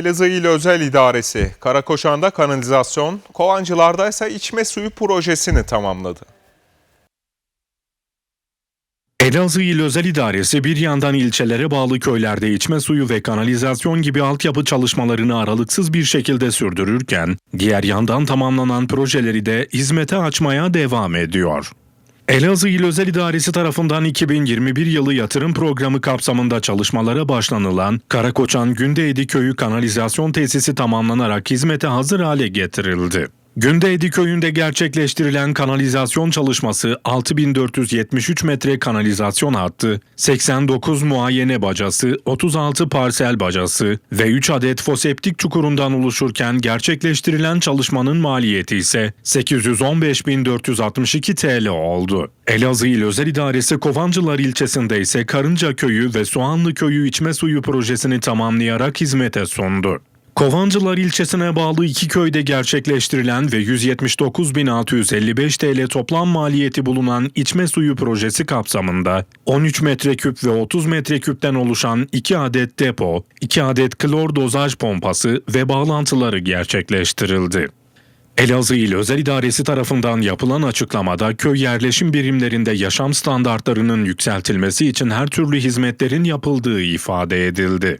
Elazığ İl Özel İdaresi, Karakoşan'da kanalizasyon, Kovancılar'da ise içme suyu projesini tamamladı. Elazığ İl Özel İdaresi bir yandan ilçelere bağlı köylerde içme suyu ve kanalizasyon gibi altyapı çalışmalarını aralıksız bir şekilde sürdürürken, diğer yandan tamamlanan projeleri de hizmete açmaya devam ediyor. Elazığ İl Özel İdaresi tarafından 2021 yılı yatırım programı kapsamında çalışmalara başlanılan Karakoçan Gündeğdi Köyü kanalizasyon tesisi tamamlanarak hizmete hazır hale getirildi. Gündeğdi köyünde gerçekleştirilen kanalizasyon çalışması 6473 metre kanalizasyon hattı, 89 muayene bacası, 36 parsel bacası ve 3 adet foseptik çukurundan oluşurken gerçekleştirilen çalışmanın maliyeti ise 815.462 TL oldu. Elazığ İl Özel İdaresi Kovancılar ilçesinde ise Karınca Köyü ve Soğanlı Köyü içme suyu projesini tamamlayarak hizmete sundu. Kovancılar ilçesine bağlı iki köyde gerçekleştirilen ve 179.655 TL toplam maliyeti bulunan içme suyu projesi kapsamında 13 metreküp ve 30 metreküpten oluşan 2 adet depo, 2 adet klor dozaj pompası ve bağlantıları gerçekleştirildi. Elazığ İl Özel İdaresi tarafından yapılan açıklamada köy yerleşim birimlerinde yaşam standartlarının yükseltilmesi için her türlü hizmetlerin yapıldığı ifade edildi.